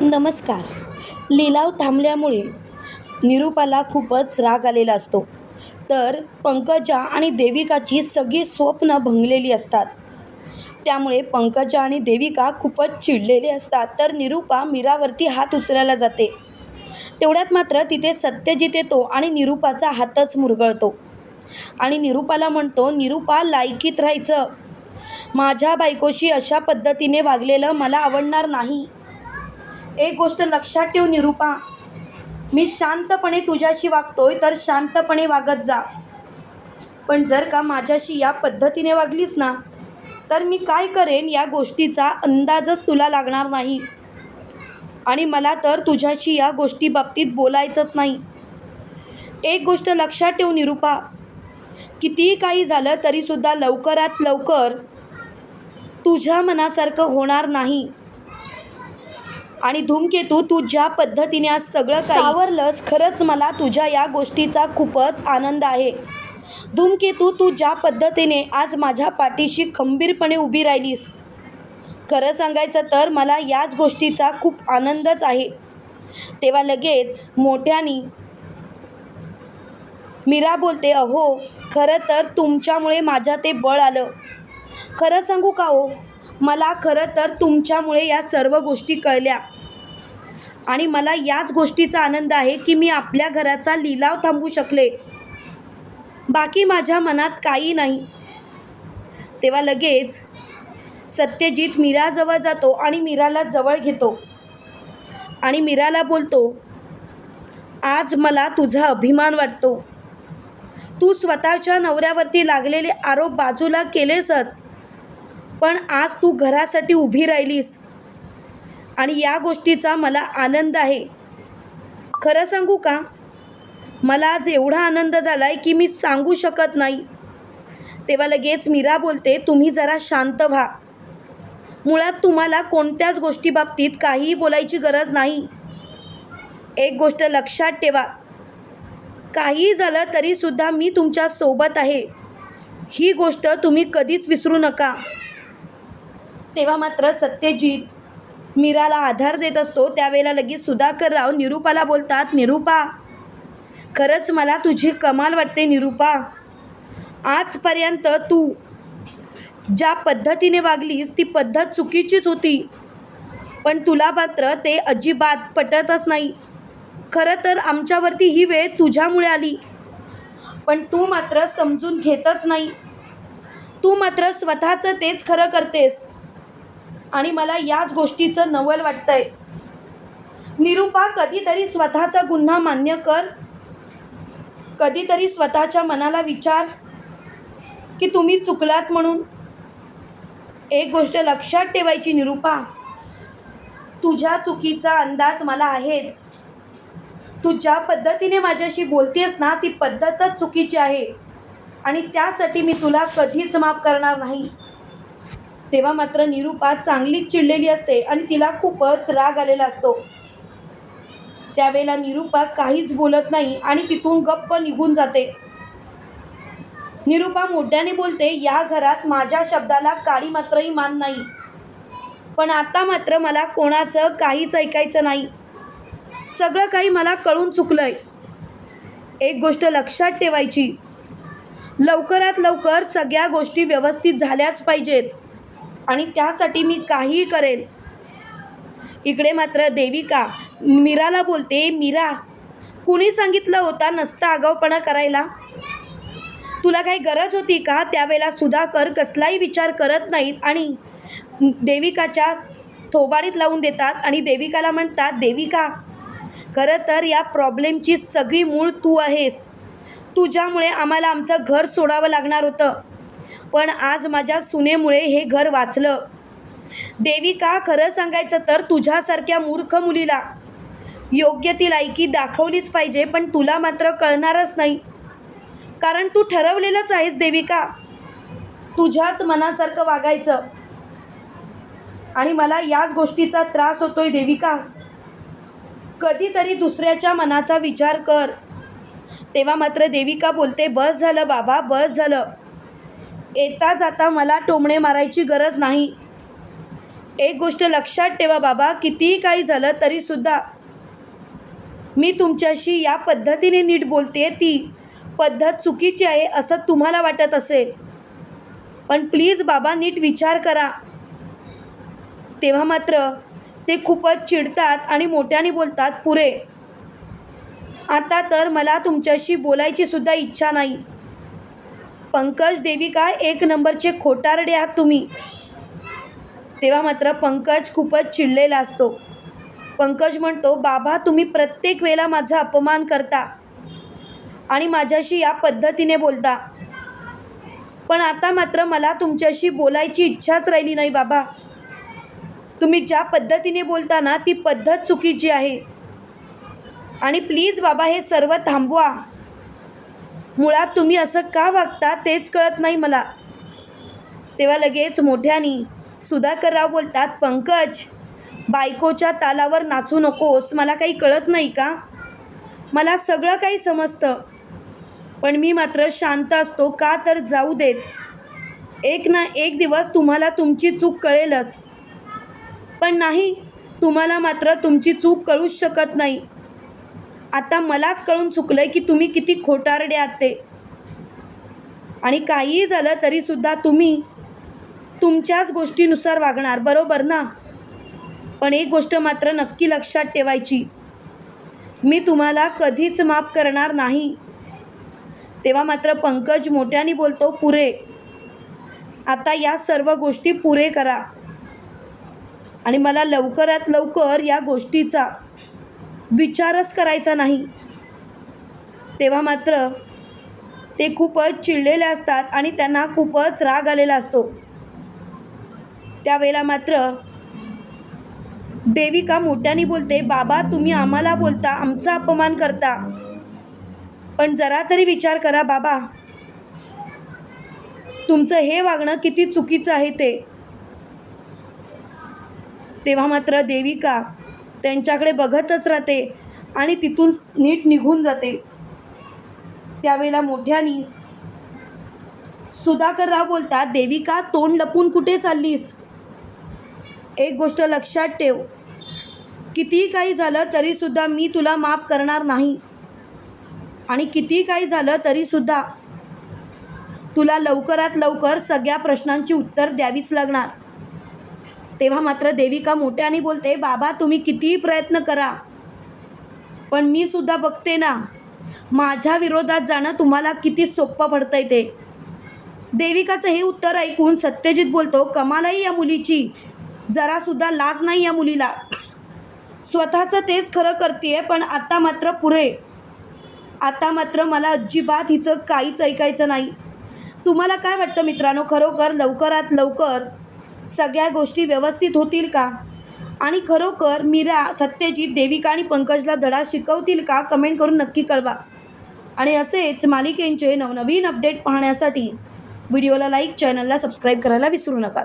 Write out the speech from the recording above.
नमस्कार. लिलाव थांबल्यामुळे निरूपाला खूपच राग आलेला असतो. तर पंकजा आणि देविकाची सगळी स्वप्न भंगलेली असतात. त्यामुळे पंकजा आणि देविका खूपच चिडलेले असतात. तर निरूपा मीरावरती हात उचलायला जाते. तेवढ्यात मात्र तिथे सत्यजित येतो आणि निरूपाचा हातच मुरगळतो. आणि निरूपाला म्हणतो निरूपा लायकीत राहायचं. माझ्या बायकोशी अशा पद्धतीने वागलेलं मला आवडणार नाही. एक गोष्ट लक्षात ठेव निरूपा. मी शांतपणे तुझ्याशी वागतोय तर शांतपणे वागत जा. पण जर का माझ्याशी या पद्धतीने वागलीस ना तर मी काय करेन या गोष्टीचा अंदाजच तुला लागणार नाही. आणि मला तर तुझ्याशी या गोष्टी बाबतीत बोलायचंच नाही. एक गोष्ट लक्षात ठेव निरूपा. कितीही काही झालं तरीसुद्धा लवकरात लवकर तुझ्या मनासारखं होणार नाही. आणि धूमकेतू तू ज्या पद्धतीने आज सगळं सावरलंस खरंच मला तुझ्या या गोष्टीचा खूपच आनंद आहे. धूमकेतू तू ज्या पद्धतीने आज माझ्या पाठीशी खंबीरपणे उभी राहिलीस. खरं सांगायचं तर मला याच गोष्टीचा खूप आनंदच आहे. तेव्हा लगेच मोठ्यानी मीरा बोलते अहो खरं तर तुमच्यामुळे माझ्या ते बळ आलं. खरं सांगू का हो? मला खरं तर तुमच्यामुळे या सर्व गोष्टी कळल्या. आणि मला याच गोष्टीचा आनंद आहे की मी आपल्या घराचा लिलाव थांबवू शकले. बाकी माझ्या मनात काही नाही. तेव्हा लगेच सत्यजित मीराजवळ जातो आणि मीराला जवळ घेतो. आणि मीराला बोलतो आज मला तुझा अभिमान वाटतो. तू स्वतःच्या नवऱ्यावरती लागलेले आरोप बाजूला केलेसच. पण आज तू घरासाठी उभी राहिलीस. आणि या गोष्टीचा मला आनंद आहे. खरं सांगू का? मला आज एवढा आनंद झाला आहे की मी सांगू शकत नाही. तेव्हा लगेच मीरा बोलते तुम्ही जरा शांत व्हा. मुळात तुम्हाला कोणत्याच गोष्टीबाबतीत काहीही बोलायची गरज नाही. एक गोष्ट लक्षात ठेवा. काहीही झालं तरीसुद्धा मी तुमच्यासोबत आहे. ही गोष्ट तुम्ही कधीच विसरू नका. तेव्हा मात्र सत्यजित मीराला आधार देत असतो त्यावेळेला लगेच सुधाकरराव निरूपाला बोलतात निरूपा खरंच मला तुझी कमाल वाटते निरूपा. आजपर्यंत तू ज्या पद्धतीने वागलीस ती पद्धत चुकीचीच होती. पण तुला मात्र ते अजिबात पटतच नाही. खरं तर आमच्यावरती ही वेळ तुझ्यामुळे आली. पण तू मात्र समजून घेतच नाही. तू मात्र स्वतःचं तेच खरं करतेस. आणि मला याच गोष्टीचं नवल वाटतंय. निरूपा कधीतरी स्वतःचा गुन्हा मान्य कर. कधीतरी स्वतःच्या मनाला विचार की तुम्ही चुकलात म्हणून. एक गोष्ट लक्षात ठेवायची निरूपा तुझ्या चुकीचा अंदाज मला आहेच. तू ज्या पद्धतीने माझ्याशी बोलतेस ना ती पद्धतच चुकीची आहे. आणि त्यासाठी मी तुला कधीच माफ करणार नाही. तेव्हा मात्र निरूपा चांगलीच चिडलेली असते आणि तिला खूपच राग आलेला असतो. त्यावेळेला निरूपा काहीच बोलत नाही आणि तिथून गप्प निघून जाते. निरूपा मोठ्याने बोलते या घरात माझ्या शब्दाला काळी मात्रही मान नाही. पण आता मात्र मला कोणाचं काहीच ऐकायचं नाही. सगळं काही मला कळून चुकलंय. एक गोष्ट लक्षात ठेवायची. लवकरात लवकर सगळ्या गोष्टी व्यवस्थित झाल्याच पाहिजेत. आणि त्यासाठी मी काहीही करेन. इकडे मात्र देविका मीराला बोलते मीरा कुणी सांगितलं होता नसता आगाऊपणा करायला? तुला काही गरज होती का? त्यावेळेला सुधाकर कसलाही विचार करत नाहीत आणि देविकाच्या थोबाडीत लावून देतात आणि देविकाला म्हणतात देविका खरं तर या प्रॉब्लेमची सगळी मूळ तू आहेस. तुझ्यामुळे आम्हाला आमचं घर सोडावं लागणार होतं. पण आज माझ्या सुनेमुळे हे घर वाचलं. देविका खरं सांगायचं तर तुझ्यासारख्या मूर्ख मुलीला. योग्य ती लायकी दाखवलीच पाहिजे पण तुला मात्र कळणारच नाही. कारण तू ठरवलेलंच आहेस देविका. तुझ्याच मनासारखं वागायचं. आणि मला याच गोष्टीचा त्रास होतोय देविका. कधीतरी दुसऱ्याच्या मनाचा विचार कर. तेव्हा मात्र देविका बोलते बस झालं बाबा बस झालं. येता जाता मला टोमणे मारायची गरज नाही. एक गोष्ट लक्षात ठेवा बाबा कितीही काही झालं तरीसुद्धा मी तुमच्याशी या पद्धतीने नीट बोलते ती पद्धत चुकीची आहे असं तुम्हाला वाटत असेल. पण प्लीज बाबा नीट विचार करा. तेव्हा मात्र ते खूपच चिडतात आणि मोठ्याने बोलतात पुरे आता तर मला तुमच्याशी बोलायची सुद्धा इच्छा नाही. पंकज देविका एक नंबरचे खोटारडे आहात तुम्ही. तेव्हा मात्र पंकज खूपच चिडलेला असतो. पंकज म्हणतो बाबा तुम्ही प्रत्येक वेळेला माझा अपमान करता आणि माझ्याशी या पद्धतीने बोलता. पण आता मात्र मला तुमच्याशी बोलायची इच्छाच राहिली नाही बाबा. तुम्ही ज्या पद्धतीने बोलता ना ती पद्धत चुकीची आहे. आणि प्लीज बाबा हे सर्व थांबवा. मुळात तुम्ही असं का वागता तेच कळत नाही मला. तेव्हा लगेच मोठ्यानी सुधाकरराव बोलतात पंकज बायकोच्या तालावर नाचू नकोस. मला काही कळत नाही का? मला सगळं काही समजतं. पण मी मात्र शांत असतो. का तर जाऊ देत. एक ना एक दिवस तुम्हाला तुमची चूक कळेलच. पण नाही तुम्हाला मात्र तुमची चूक कळूच शकत नाही. आता मलाच कळून चुकलं आहे की तुम्ही किती खोटारडे आहात ते. आणि काहीही झालं तरीसुद्धा तुम्ही तुमच्याच गोष्टीनुसार वागणार बरोबर ना? पण एक गोष्ट मात्र नक्की लक्षात ठेवायची. मी तुम्हाला कधीच माफ करणार नाही. तेव्हा मात्र पंकज मोठ्याने बोलतो पुरे. आता या सर्व गोष्टी पुरे करा. आणि मला लवकरात लवकर या गोष्टीचा विचारच करायचा नाही. तेव्हा मात्र ते खूपच चिडलेले असतात आणि त्यांना खूपच राग आलेला असतो. त्यावेळेला मात्र देविका मोठ्याने बोलते बाबा तुम्ही आम्हाला बोलता आमचा अपमान करता. पण जरा तरी विचार करा बाबा. तुमचं हे वागणं किती चुकीचं आहे ते. तेव्हा मात्र देविका त्यांच्याकडे बघतच राहते आणि तिथून नीट निघून जाते. त्यावेळेला मोठ्यानी सुधाकरराव बोलतात देविका तोंड लपून कुठे चाललीस? एक गोष्ट लक्षात ठेव. कितीही काही झालं तरीसुद्धा मी तुला माफ करणार नाही. आणि कितीही काही झालं तरीसुद्धा तुला लवकरात लवकर सगळ्या प्रश्नांची उत्तर द्यावीच लागणार. तेव्हा मात्र देविका मोठ्याने बोलते बाबा तुम्ही कितीही प्रयत्न करा पण मी सुद्धा बघते ना माझ्या विरोधात जाणं तुम्हाला किती सोप्पं पडतं आहे ते. देविकाचं हे उत्तर ऐकून सत्यजित बोलतो कमालही या मुलीची जरासुद्धा लाज नाही या मुलीला. स्वतःचं तेच खरं करते पण आता मात्र पुरे. आता मात्र मला अजिबात हिचं काहीच ऐकायचं नाही. तुम्हाला काय वाटतं मित्रांनो? खरोखर लवकरात लवकर सगळ्या गोष्टी व्यवस्थित होतील का? आणि खरोखर मीरा सत्यजित देविका आणि पंकजला धडा शिकवतील का? कमेंट करून नक्की कळवा. आणि असेच मालिकेंचे नवनवीन अपडेट पाहण्यासाठी व्हिडिओला लाईक चॅनलला सबस्क्राईब करायला विसरू नका.